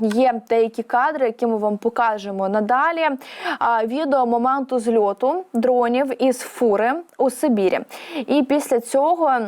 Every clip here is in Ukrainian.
є деякі кадри, які ми вам покажемо надалі. Відео моменту зльоту дронів із фури у Сибірі. І після цього.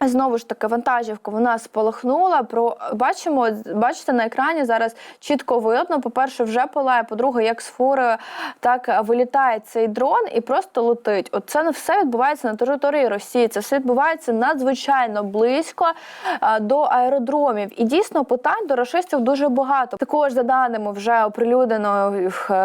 Знову ж таки, вантажівка вона спалахнула. Про бачимо, бачите на екрані зараз чітко видно. По-перше, вже палає. По-друге, як з фури так вилітає цей дрон і просто летить. От це все відбувається на території Росії. Це все відбувається надзвичайно близько до аеродромів. І дійсно питань до рашистів дуже багато. Також за даними вже оприлюднено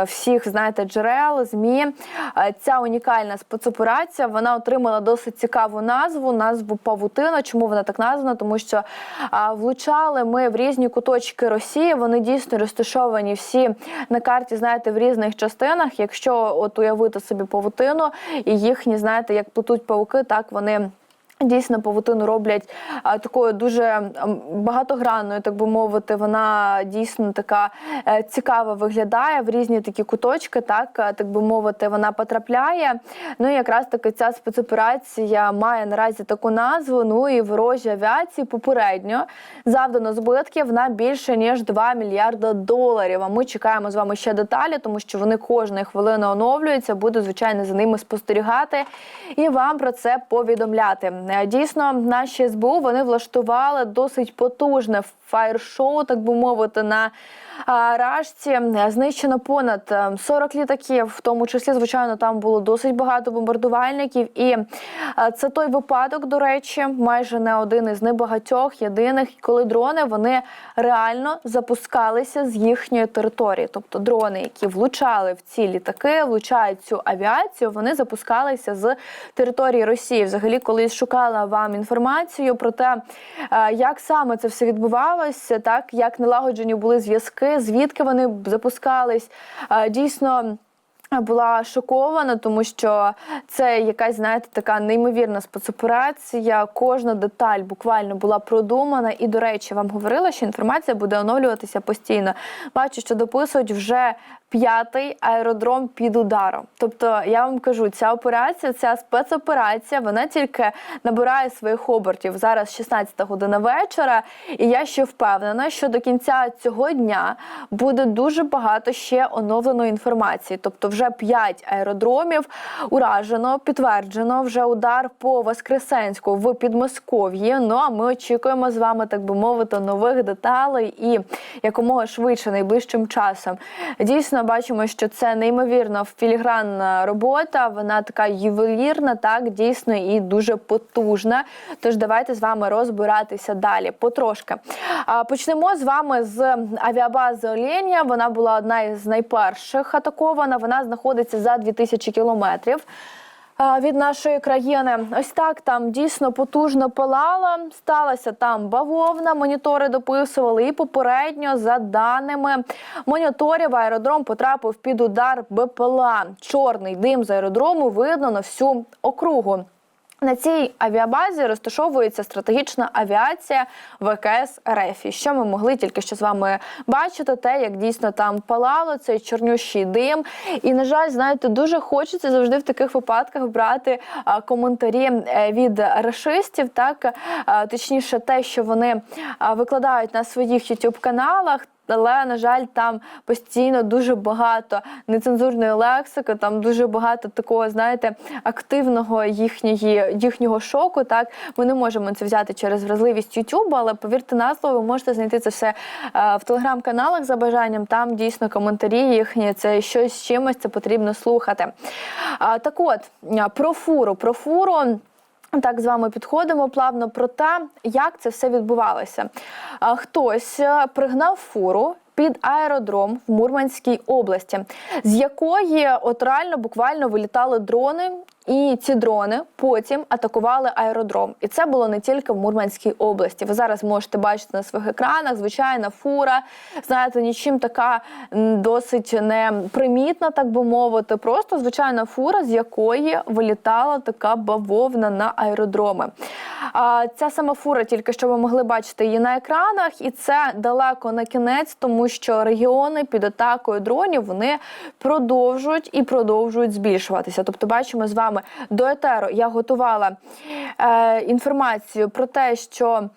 всіх знаєте джерел змі. а, Ця унікальна спецоперація вона отримала досить цікаву назву. Назву павутина. Чому вона так названа? Тому що а, влучали ми в різні куточки Росії. Вони дійсно розташовані всі на карті, знаєте, в різних частинах. Якщо от уявити собі павутину і їхні, знаєте, як плетуть павуки, так вони. Дійсно, павутину роблять а, такою дуже багатогранною, так би мовити. Вона дійсно така е, цікава виглядає в різні такі куточки, так е, так би мовити, вона потрапляє. Ну і якраз таки ця спецоперація має наразі таку назву. Ну і ворожі авіації попередньо завдано збитків на більше ніж 2 мільярда доларів. А ми чекаємо з вами ще деталі, тому що вони кожної хвилини оновлюються. Буду звичайно за ними спостерігати і вам про це повідомляти. Дійсно, наші СБУ вони влаштували досить потужне фаєр-шоу, так би мовити, на Рашці. Знищено понад е, 40 літаків, в тому числі, звичайно, там було досить багато бомбардувальників. І е, це той випадок, до речі, майже не один із небагатьох єдиних, коли дрони вони реально запускалися з їхньої території. Тобто дрони, які влучали в ці літаки, влучають цю авіацію, вони запускалися з території Росії. Взагалі, колись шукала вам інформацію про те, е, як саме це все відбувалося, так як налагоджені були зв'язки, звідки вони запускались. Дійсно. Була шокована, тому що це якась, знаєте, така неймовірна спецоперація. Кожна деталь буквально була продумана. І, до речі, вам говорила, що інформація буде оновлюватися постійно. Бачу, що дописують вже п'ятий аеродром під ударом. Тобто, я вам кажу, ця операція, ця спецоперація, вона тільки набирає своїх обертів. Зараз 16 година вечора, і я ще впевнена, що до кінця цього дня буде дуже багато ще оновленої інформації. Тобто, вже 5 аеродромів уражено, підтверджено вже удар по Воскресенську в Підмосков'ї. Ну а ми очікуємо з вами, так би мовити, нових деталей і якомога швидше найближчим часом. Дійсно, бачимо, що це неймовірно філігранна робота. Вона така ювелірна, так дійсно і дуже потужна. Тож давайте з вами розбиратися далі. Потрошки. Почнемо з вами з авіабази Оленя. Вона була одна із найперших атакована. Вона знаходиться за 2000 кілометрів. А, Від нашої країни, ось так там дійсно потужно палала. Сталася там бавовна. Монітори дописували. І попередньо, за даними моніторів, аеродром потрапив під удар БПЛА. Чорний дим з аеродрому видно на всю округу. На цій авіабазі розташовується стратегічна авіація ВКС РФ. І що ми могли тільки що з вами бачити, те, як дійсно там палало цей чорнющий дим. І на жаль, знаєте, дуже хочеться завжди в таких випадках брати коментарі е, від рашистів, так точніше, те, що вони викладають на своїх youtube каналах але на жаль, там постійно дуже багато нецензурної лексики, там дуже багато такого, знаєте, активного їхньої їхнього шоку. Так ми не можемо це взяти через вразливість YouTube, але повірте на слово, ви можете знайти це все е, в телеграм-каналах за бажанням. Там дійсно коментарі їхні, це щось з чимось це потрібно слухати. Так от про фуру, про фуру. Так з вами підходимо плавно про те, як це все відбувалося. Хтось е, пригнав фуру. Під аеродром в Мурманській області, з якої от реально буквально вилітали дрони, і ці дрони потім атакували аеродром. І це було не тільки в Мурманській області. Ви зараз можете бачити на своїх екранах. Звичайна фура, знаєте, нічим така досить непримітна, так би мовити. Просто звичайна фура, з якої вилітала така бавовна на аеродроми. Ця сама фура, тільки що ви могли бачити її на екранах, і це далеко на кінець, тому що регіони під атакою дронів вони продовжують і продовжують збільшуватися. Тобто, бачимо з вами до етеру. Я готувала е, інформацію про те, що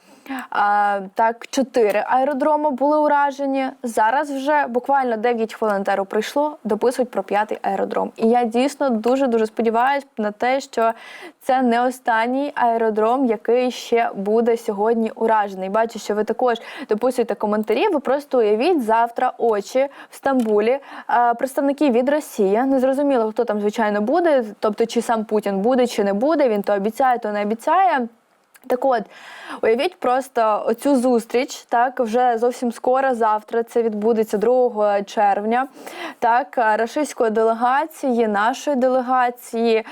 А, так, чотири аеродроми були уражені. Зараз вже буквально 9 хвилин теру прийшло, дописують про п'ятий аеродром. І я дійсно дуже дуже сподіваюся на те, що це не останній аеродром, який ще буде сьогодні уражений. Бачу, що ви також дописуєте коментарі. Ви просто уявіть завтра очі в Стамбулі. Представники від Росії не зрозуміло, хто там звичайно буде, тобто чи сам Путін буде, чи не буде. Він то обіцяє, то не обіцяє. Так от, уявіть просто оцю зустріч, так, вже зовсім скоро, завтра це відбудеться 2 червня, так, рашистської делегації, нашої делегації,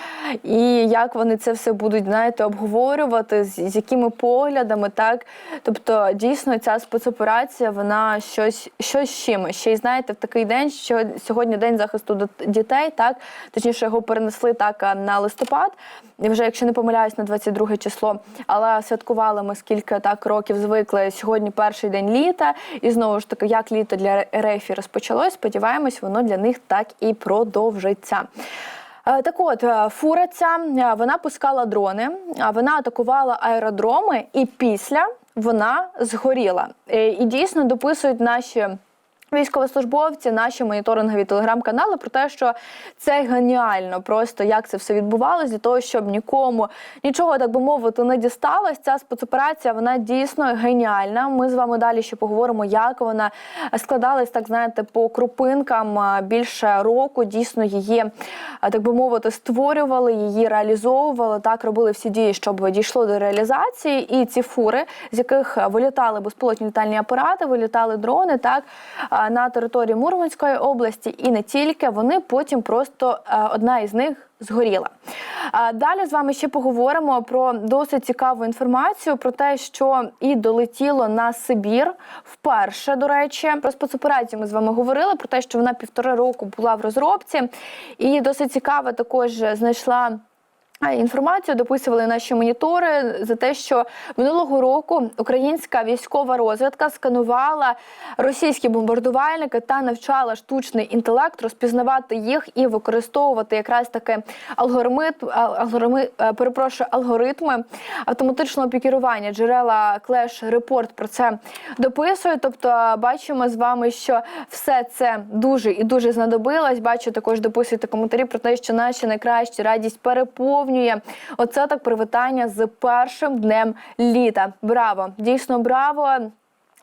і як вони це все будуть, знаєте, обговорювати, з, з якими поглядами, так. Тобто, дійсно, ця спецоперація, вона щось, щось з чимось. Ще й знаєте, в такий день, що сьогодні день захисту дітей, так, точніше, його перенесли так на листопад, і вже, якщо не помиляюсь, на 22 число. Але святкували ми скільки так років звикли. Сьогодні перший день літа, і знову ж таки, як літо для РФ розпочалось, сподіваємось, воно для них так і продовжиться. Е, Так от, е, фура ця е, вона пускала дрони, вона атакувала аеродроми, і після вона згоріла. І дійсно дописують наші. Військовослужбовці, наші моніторингові телеграм-канали про те, що це геніально, просто як це все відбувалося, для того, щоб нікому нічого, так би мовити, не дісталось. Ця спецоперація вона дійсно геніальна. Ми з вами далі ще поговоримо, як вона складалась, так знаєте, по крупинкам більше року. Дійсно, її, так би мовити, створювали, її реалізовували. Так робили всі дії, щоб дійшло до реалізації. І ці фури, з яких вилітали безпілотні літальні апарати, вилітали дрони, так на території Мурманської області, і не тільки вони потім просто одна із них. Згоріла. Далі з вами ще поговоримо про досить цікаву інформацію про те, що і долетіло на Сибір вперше. До речі, про спецоперацію ми з вами говорили про те, що вона півтора року була в розробці, і досить цікаво також знайшла. А, Інформацію дописували наші монітори за те, що минулого року українська військова розвідка сканувала російські бомбардувальники та навчала штучний інтелект розпізнавати їх і використовувати якраз таки алгоритми, алгоритми, е, перепрошую, алгоритми автоматичного пікірування. Джерела Clash Report про це дописують. Тобто, бачимо з вами, що все це дуже і дуже знадобилось. Бачу, також дописуєте коментарі про те, що наші найкращі радість переповнює. Оце так привітання з першим днем літа. Браво! Дійсно, браво!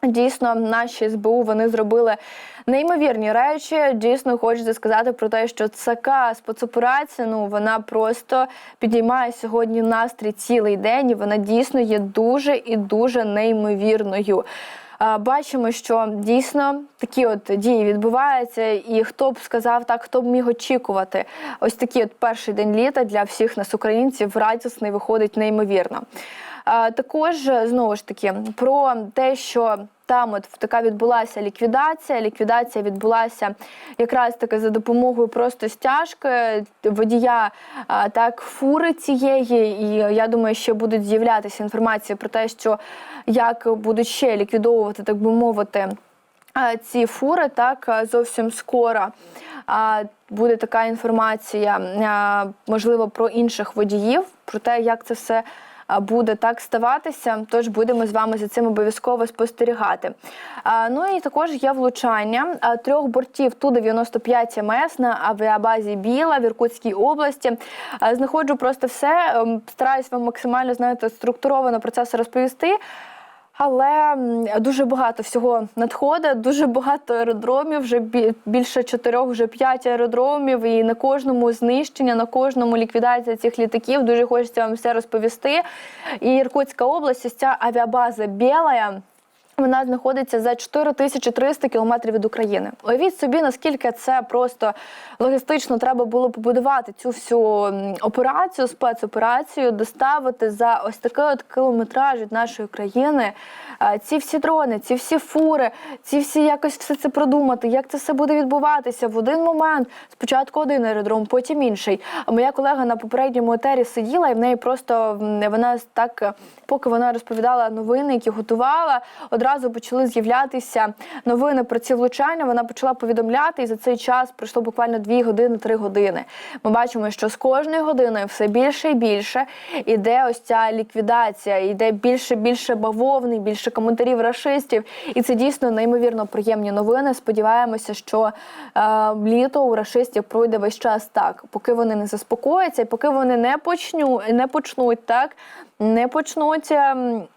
Дійсно, наші СБУ вони зробили неймовірні речі. Дійсно, хочеться сказати про те, що така спецоперація, ну вона просто підіймає сьогодні настрій цілий день. і Вона дійсно є дуже і дуже неймовірною. Бачимо, що дійсно такі от дії відбуваються, і хто б сказав так, хто б міг очікувати. Ось такий от перший день літа для всіх нас, українців, радісний виходить неймовірно. Також знову ж таки про те, що там от така відбулася ліквідація. Ліквідація відбулася якраз таки за допомогою просто стяжки водія так фури цієї. І я думаю, що будуть з'являтися інформації про те, що як будуть ще ліквідовувати, так би мовити. Ці фури так зовсім скоро буде така інформація, можливо, про інших водіїв, про те, як це все буде так ставатися. Тож будемо з вами за цим обов'язково спостерігати. Ну і також є влучання трьох бортів Ту-95 МС на авіабазі Біла в Іркутській області. Знаходжу просто все. ем, Стараюсь вам максимально знаєте, структуровано про це все розповісти. Але дуже багато всього надходить, дуже багато аеродромів, вже більше чотирьох, вже п'ять аеродромів, і на кожному знищення, на кожному ліквідація цих літаків. Дуже хочеться вам все розповісти. І Іркутська область, ось ця авіабаза Білая. Вона знаходиться за 4300 кілометрів від України. Уявіть собі, наскільки це просто логістично треба було побудувати цю всю операцію, спецоперацію, доставити за ось такий от кілометраж від нашої країни. Ці всі дрони, ці всі фури, ці всі якось все це продумати, як це все буде відбуватися в один момент. Спочатку один аеродром, потім інший. А моя колега на попередньому етері сиділа, і в неї просто вона так, поки вона розповідала новини, які готувала, одразу одразу почали з'являтися новини про ці влучання. Вона почала повідомляти, і за цей час пройшло буквально 2 години, 3 години. Ми бачимо, що з кожною годиною все більше і більше іде ось ця ліквідація, йде більше більше бавовни, більше коментарів рашистів. І це дійсно неймовірно приємні новини. Сподіваємося, що е, літо у рашистів пройде весь час так, поки вони не заспокояться, і поки вони не почню, не почнуть так, не почнуть ем,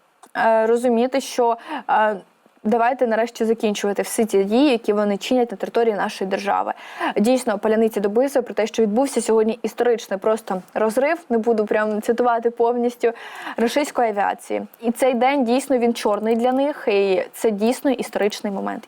розуміти, що. Е, Давайте нарешті закінчувати всі ті дії, які вони чинять на території нашої держави. Дійсно, паляниці дописує про те, що відбувся сьогодні історичний просто розрив. Не буду прям цитувати повністю російської авіації. І цей день дійсно він чорний для них, і це дійсно історичний момент.